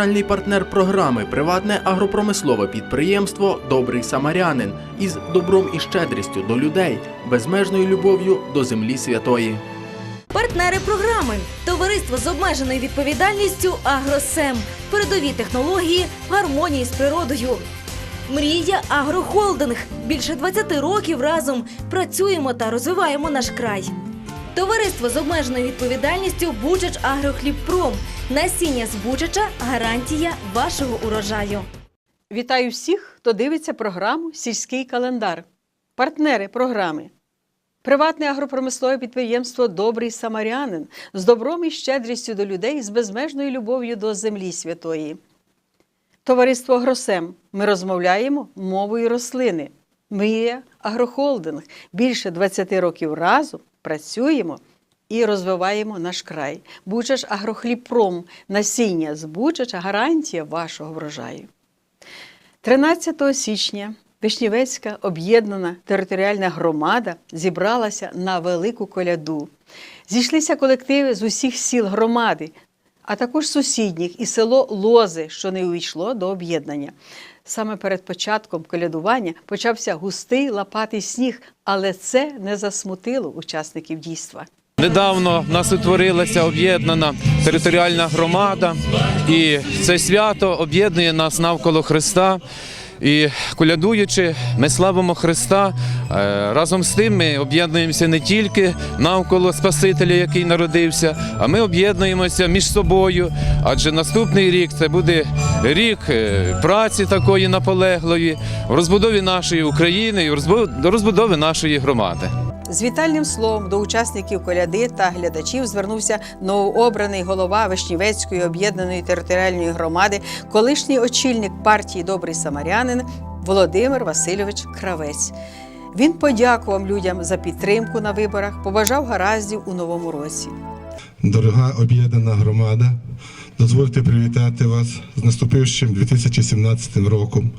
генеральний партнер програми приватне агропромислове підприємство Добрий Самарянин із добром і щедрістю до людей, безмежною любов'ю до землі святої. Партнери програми Товариство з обмеженою відповідальністю Агросем. Передові технології гармонії з природою. Мрія Агрохолдинг. Більше 20 років разом працюємо та розвиваємо наш край. Товариство з обмеженою відповідальністю Бучач Агрохлібпром. Насіння з гарантія вашого урожаю. Вітаю всіх, хто дивиться програму Сільський календар. Партнери програми. Приватне агропромислове підприємство Добрий Самарянин з добром і щедрістю до людей з безмежною любов'ю до землі святої. Товариство Агросем. Ми розмовляємо мовою рослини. Ми є агрохолдинг. Більше 20 років разом працюємо і розвиваємо наш край. Бучач Агрохлібпром. Насіння з Бучача гарантія вашого врожаю. 13 січня Вишнівецька об'єднана територіальна громада зібралася на велику коляду. Зійшлися колективи з усіх сіл громади, а також сусідніх і село Лози, що не увійшло до об'єднання. Саме перед початком колядування почався густий лопатий сніг, але це не засмутило учасників дійства. Недавно в нас утворилася об'єднана територіальна громада, і це свято об'єднує нас навколо Христа. І колядуючи, ми славимо Христа. Е, Разом з тим ми об'єднуємося не тільки навколо Спасителя, який народився, а ми об'єднуємося між собою. Адже наступний рік це буде рік е, праці такої наполеглої в розбудові нашої України і в розбу- розбудови нашої громади. З вітальним словом до учасників коляди та глядачів звернувся новообраний голова Вишнівецької об'єднаної територіальної громади, колишній очільник партії Добрий Самарянин Володимир Васильович Кравець. Він подякував людям за підтримку на виборах, побажав гараздів у новому році. Дорога об'єднана громада, дозвольте привітати вас з наступившим 2017 роком,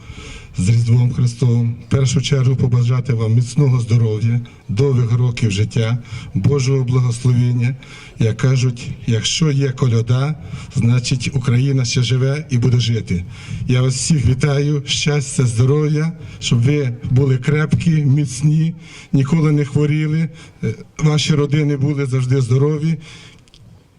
з Різдвом Христовим. В першу чергу побажати вам міцного здоров'я, довгих років життя, Божого благословення. Як кажуть, якщо є коляда, значить Україна ще живе і буде жити. Я вас всіх вітаю, щастя, здоров'я, щоб ви були крепкі, міцні, ніколи не хворіли, е, ваші родини були завжди здорові.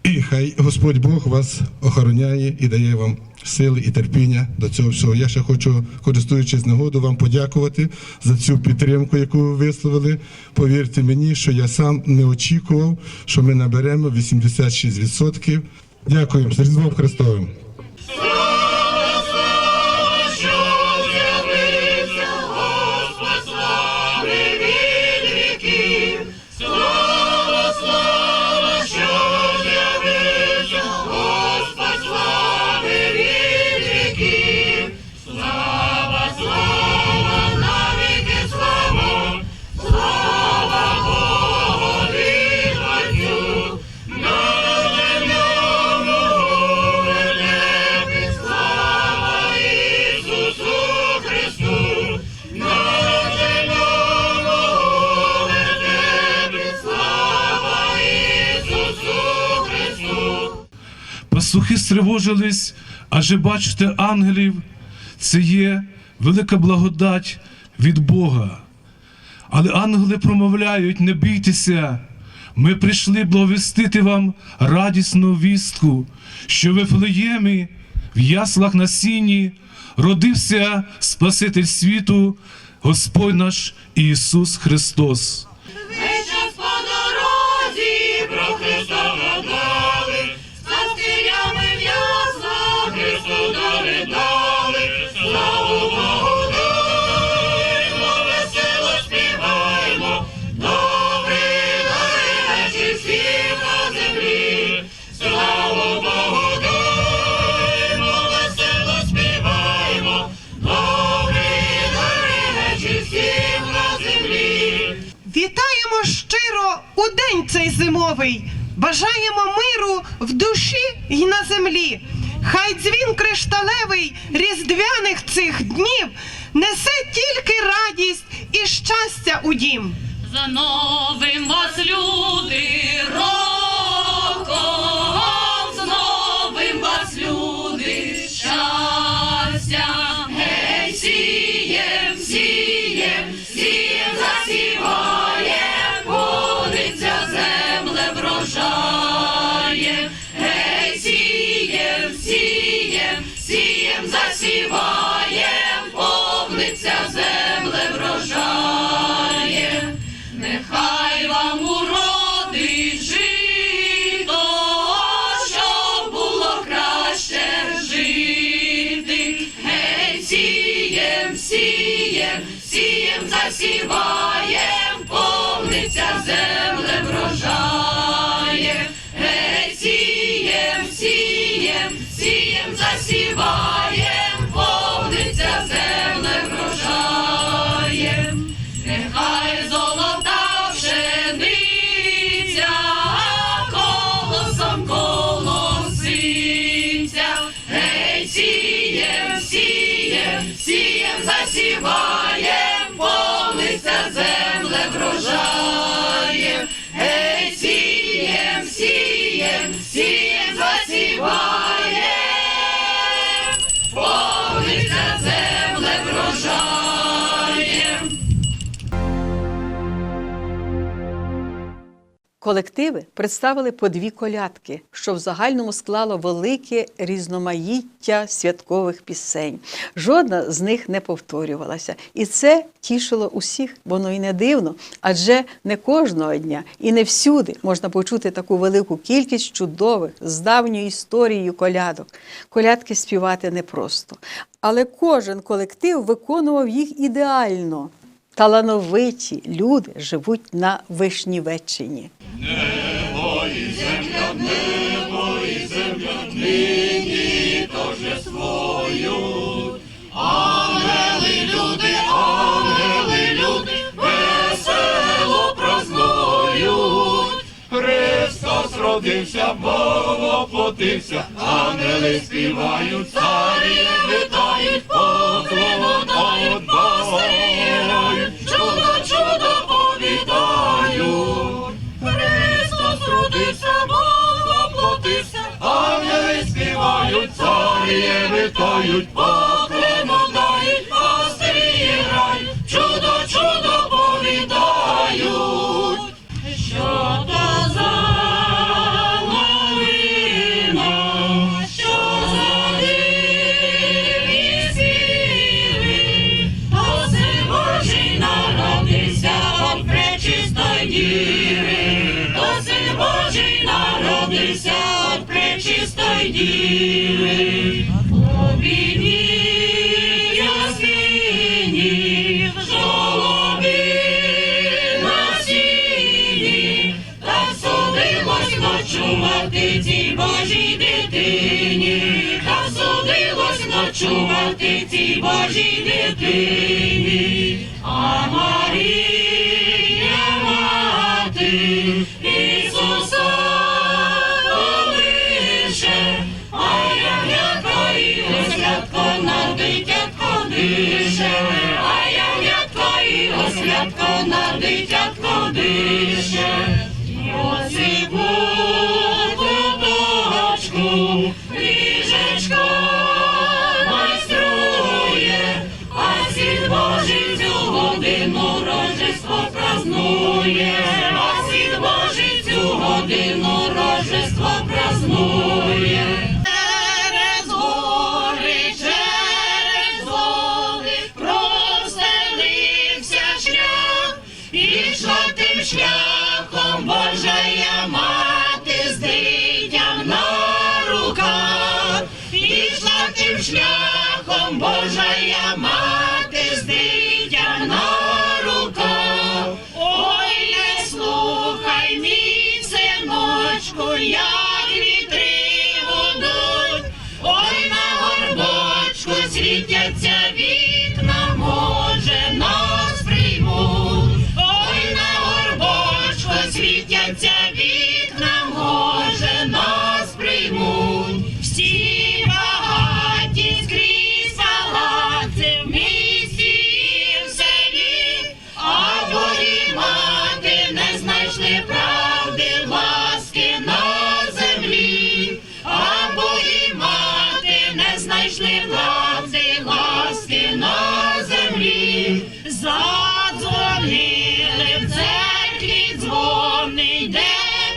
І хай Господь Бог вас охороняє і дає вам сили і терпіння до цього всього. Я ще хочу, користуючись нагодою, вам подякувати за цю підтримку, яку ви висловили. Повірте мені, що я сам не очікував, що ми наберемо 86%. Дякую з Різдвом Христовим. Стривожились, адже бачите ангелів, це є велика благодать від Бога. Але ангели промовляють: не бійтеся, ми прийшли благовістити вам радісну вістку, що в Вифлеємі, в яслах на сіні, родився Спаситель світу, Господь наш Ісус Христос. у день цей зимовий бажаємо миру в душі й на землі. Хай дзвін кришталевий різдвяних цих днів несе тільки радість і щастя у дім. За новим вас люди роком, з новим вас люди щастя, гей сіє всі. Засіваєм, повниться земле Колективи представили по дві колядки, що в загальному склало велике різноманіття святкових пісень. Жодна з них не повторювалася. І це тішило усіх, воно і не дивно, адже не кожного дня і не всюди можна почути таку велику кількість чудових з давньою історією колядок. Колядки співати непросто. Але кожен колектив виконував їх ідеально. Талановиті люди живуть на Вишнівеччині. Немої земля, небо земля нині тоже люди, родився, Бог воплотився, ангели співають, царі вітають, поклону дають, басають, чудо, чудо повідають. Христос родився, Бог воплотився, ангели співають, царі вітають, поклону судилось ночувати цій Божій дитині. А Марія мати Ісуса колише, а ягнятко і ослядко на дитятко дише, а ягнятко і ослядко на дитятко дише. Празнує, а сід Божий цю годину Рождество празнує. Через гори, через води простелився шлях, ішла тим шляхом Божая мати з дитям на руках, ішла тим шляхом Божая мати синочку, як вітри гудуть, ой, на горбочку світяться знайшли правди, ласки на землі. Задзвонили в церкві дзвони, йде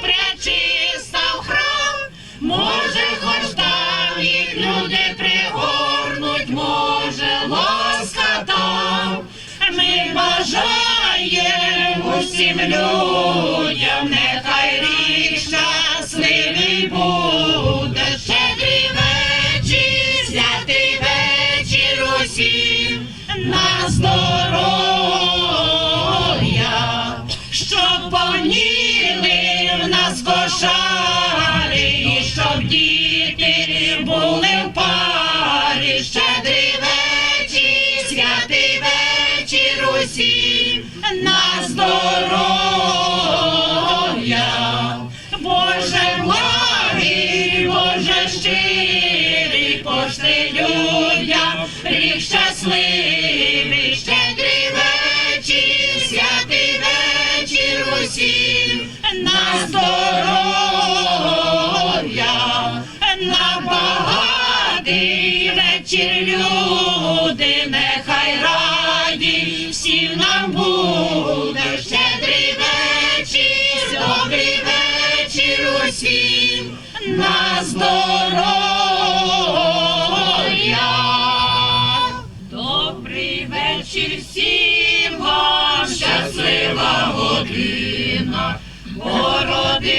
пречиста в храм. Може, хоч там їх люди пригорнуть, може, ласка там. Ми бажаємо усім людям, нехай рік щасливий буде. Святий вечір усім на здоров'я.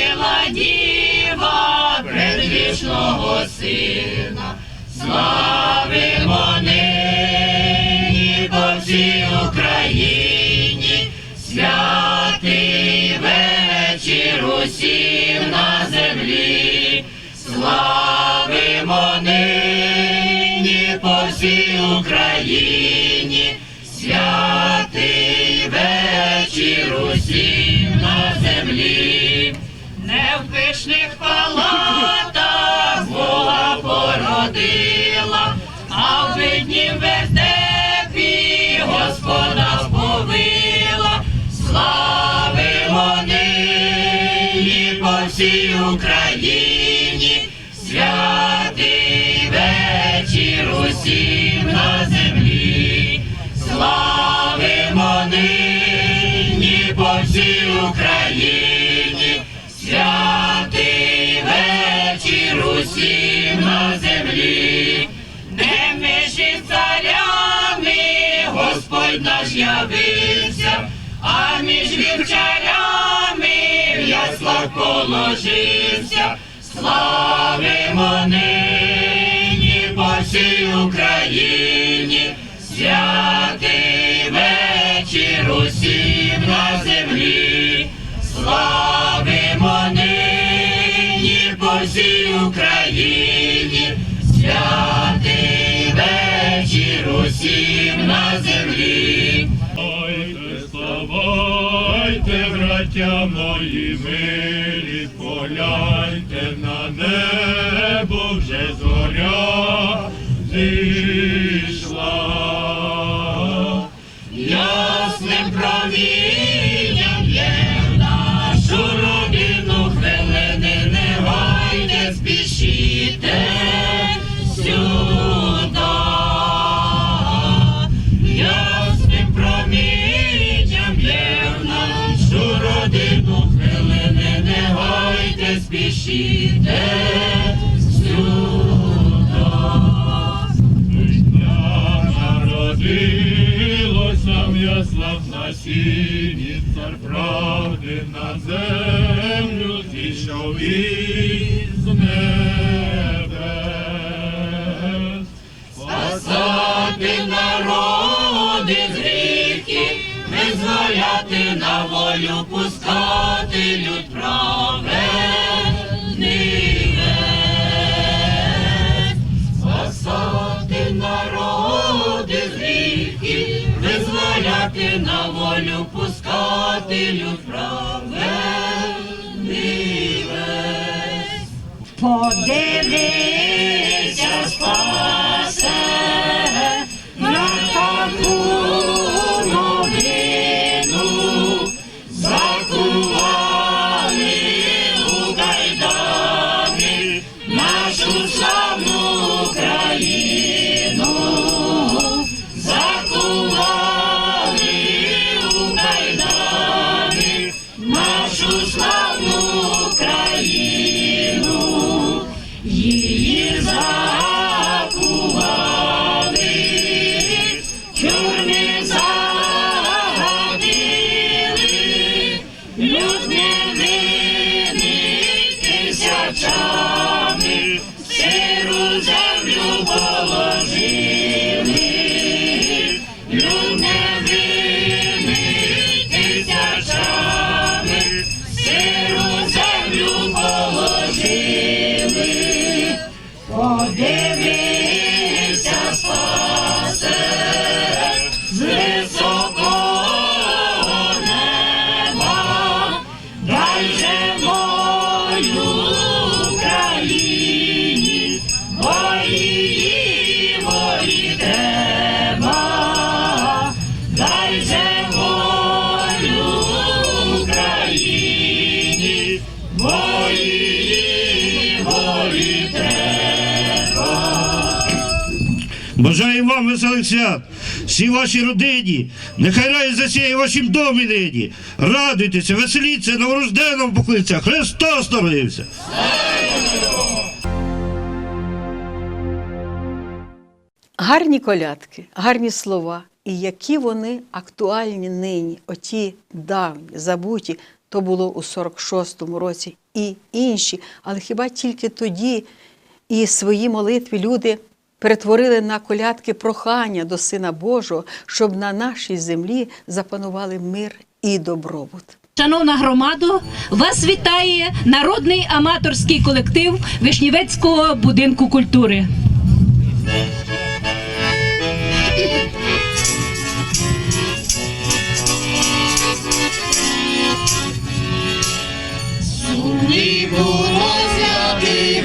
Породила діва предвічного сина, славимо нині по всій Україні, святий вечір усім на землі, славимо нині по всій Україні, святий вечір усім на землі, пишних палатах Бога породила, а в виднім вертепі Господа сповила, славимо нині по всій Україні, святий вечір усім на землі, славимо наш явився, а між вівчарями в яслах положився, славимо нині по всій Україні, святий вечір усім на землі, славимо нині по всій Україні, святий вечір усім на землі. Вставайте, браття мої милі, поляйте на небо, вже зоря зійшла. Ясним промінням сіні, цар правди на землю зійшов із небес. Спасати народи з гріхів, визволяти на волю, пускати праведний весь. Подивися, спасе, вам веселих свят, всій вашій родині, нехай рай засіє вашім домі нині. Радуйтеся, веселіться, новорожденному поклиться, Христос народився. Гарні колядки, гарні слова. І які вони актуальні нині, оті давні, забуті, то було у 46-му році і інші. Але хіба тільки тоді і свої молитви люди перетворили на колядки прохання до Сина Божого, щоб на нашій землі запанували мир і добробут. Шановна громадо, вас вітає народний аматорський колектив Вишнівецького будинку культури. Сумні було святий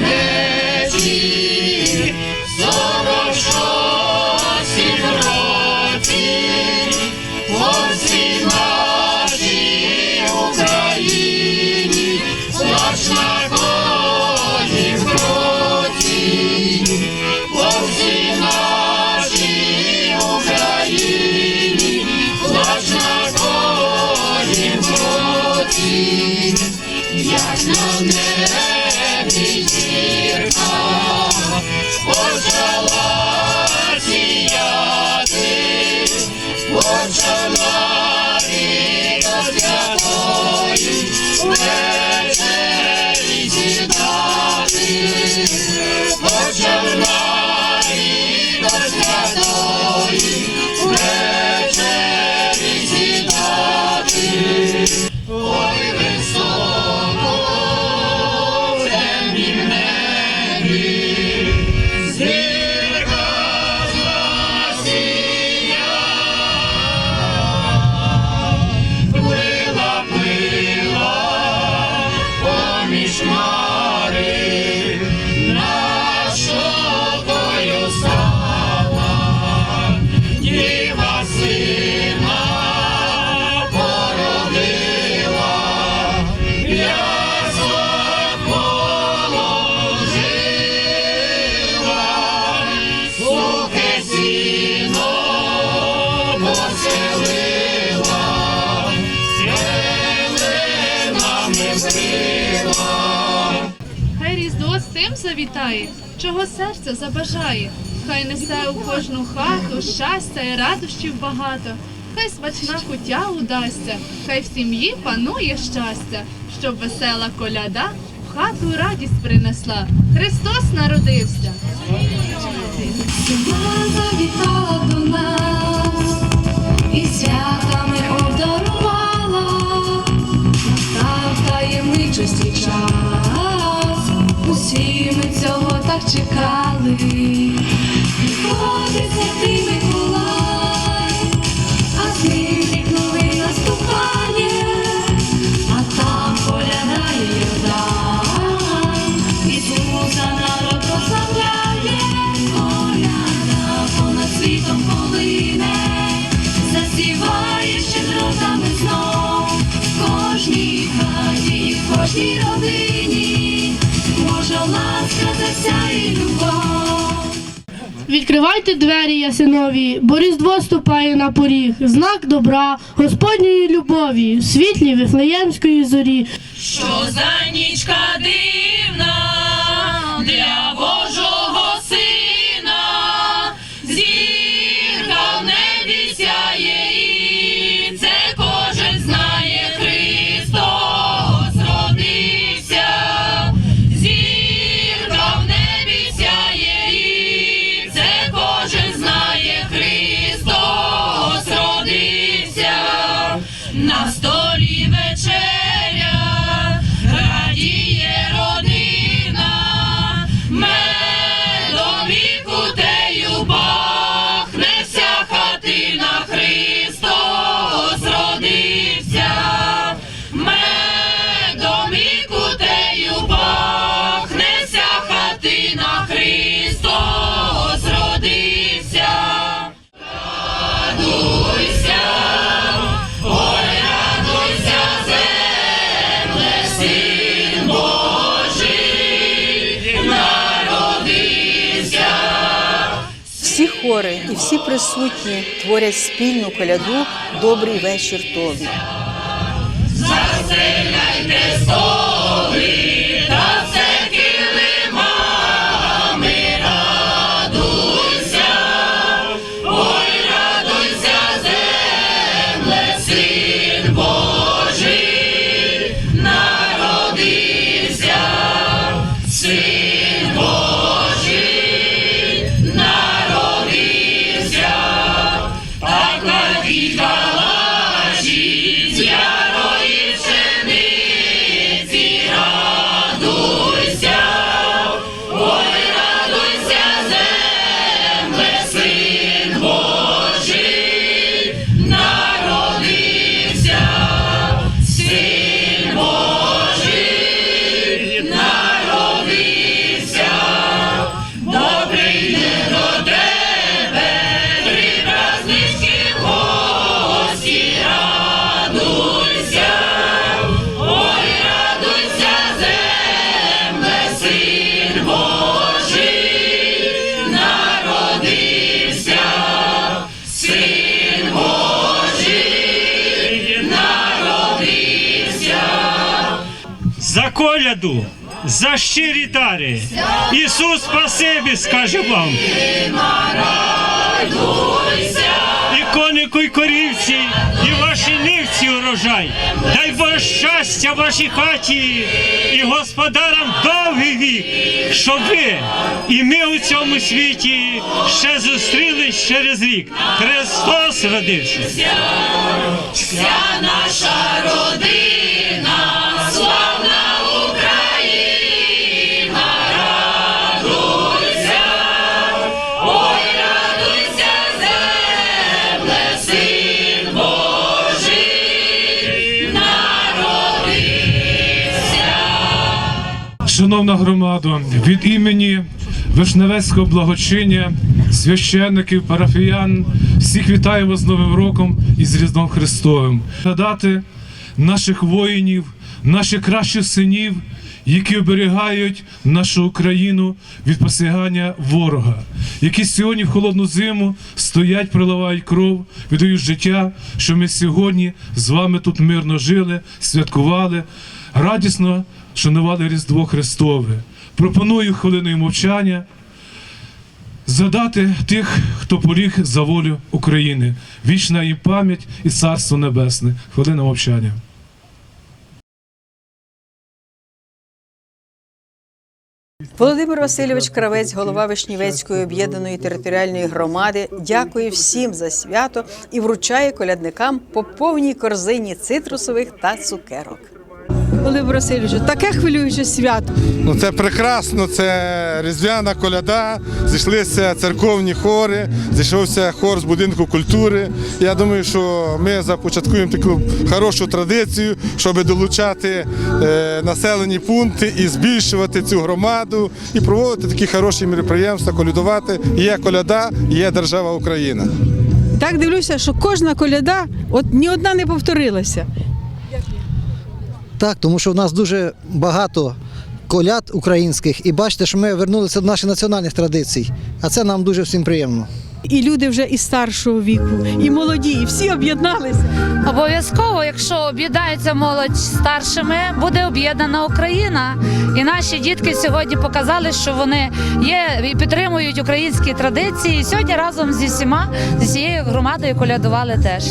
завітає, чого серце забажає. Хай несе у кожну хату щастя і радощів багато. Хай смачна кутя удасться, хай в сім'ї панує щастя, щоб весела коляда в хату радість принесла. Христос народився. завітала до і святами обдарувала, настав таємничості чекали, приходить святий Відкривайте двері ясинові, бо різдво ступає на поріг, знак добра, Господньої любові, світлі Вифлеємської зорі. Що за нічка дивна хори і всі присутні творять спільну коляду Добрий вечір тобі. Щирі дари. Ісус спасибі, скаже вам. І конику, і корівці, і ваші нивці урожай. Дай Боже щастя вашій хаті і господарам довгий вік, щоб ви і ми у цьому світі ще зустрілись через рік. Христос родився. Вся наша родина, Шановна громада, від імені Вишневецького благочиння, священників, парафіян, всіх вітаємо з Новим роком і з Різдвом Христовим. Гадати наших воїнів, наших кращих синів, які оберігають нашу Україну від посягання ворога, які сьогодні в холодну зиму стоять, проливають кров, віддають життя, що ми сьогодні з вами тут мирно жили, святкували, радісно шанували Різдво Христове. Пропоную хвилиною мовчання задати тих, хто поліг за волю України. Вічна їм пам'ять і царство небесне. Хвилина мовчання. Володимир Васильович Кравець, голова Вишнівецької об'єднаної територіальної громади, дякує всім за свято і вручає колядникам по повній корзині цитрусових та цукерок. Володимир Васильович, таке хвилююче свято. Ну це прекрасно, це різдвяна коляда. Зійшлися церковні хори, зійшовся хор з будинку культури. Я думаю, що ми започаткуємо таку хорошу традицію, щоб долучати е, населені пункти і збільшувати цю громаду, і проводити такі хороші мероприємства, колядувати. Є коляда, є держава Україна. Так дивлюся, що кожна коляда, от ні одна не повторилася. Так, тому що в нас дуже багато коляд українських, і бачите, що ми вернулися до наших національних традицій. А це нам дуже всім приємно. І люди вже і старшого віку, і молоді, і всі об'єдналися. Обов'язково, якщо об'єднається молодь з старшими, буде об'єднана Україна. І наші дітки сьогодні показали, що вони є і підтримують українські традиції. І сьогодні разом зі всіма зі всією громадою колядували теж.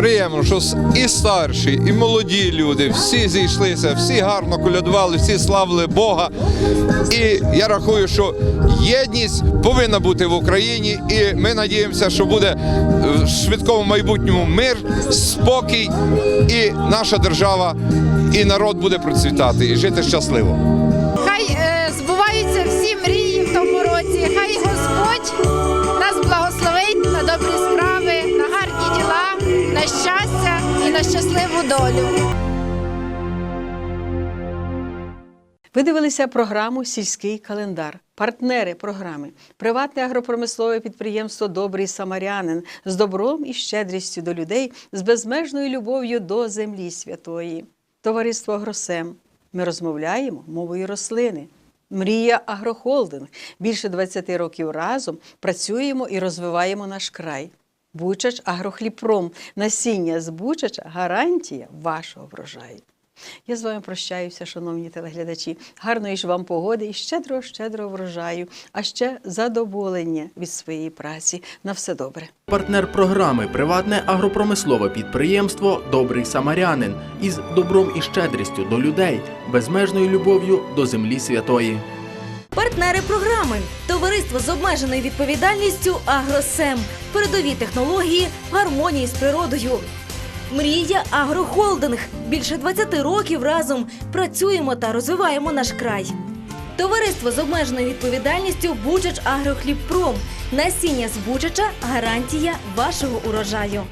Приємно, що і старші, і молоді люди, всі зійшлися, всі гарно колядували, всі славили Бога. І я рахую, що єдність повинна бути в Україні, і ми надіємося, що буде в швидкому майбутньому мир, спокій, і наша держава, і народ буде процвітати і жити щасливо. Хай е, збуваються всі мрії в тому році. Хай Господь нас благословить на добрі справи, на щастя і на щасливу долю. Ви дивилися програму Сільський календар. Партнери програми приватне агропромислове підприємство Добрий Самарянин з добром і щедрістю до людей, з безмежною любов'ю до землі святої. Товариство Агросем. Ми розмовляємо мовою рослини. Мрія Агрохолдинг. Більше 20 років разом працюємо і розвиваємо наш край. Бучач Агрохліпром. Насіння з Бучача гарантія вашого врожаю. Я з вами прощаюся, шановні телеглядачі. Гарної ж вам погоди і щедрого, щедрого врожаю, а ще задоволення від своєї праці. На все добре. Партнер програми приватне агропромислове підприємство Добрий Самарянин із добром і щедрістю до людей, безмежною любов'ю до землі святої. Партнери програми Товариство з обмеженою відповідальністю Агросем. Передові технології в гармонії з природою. Мрія Агрохолдинг. Більше 20 років разом працюємо та розвиваємо наш край. Товариство з обмеженою відповідальністю Бучач Агрохлібпром. Насіння з Бучача гарантія вашого урожаю.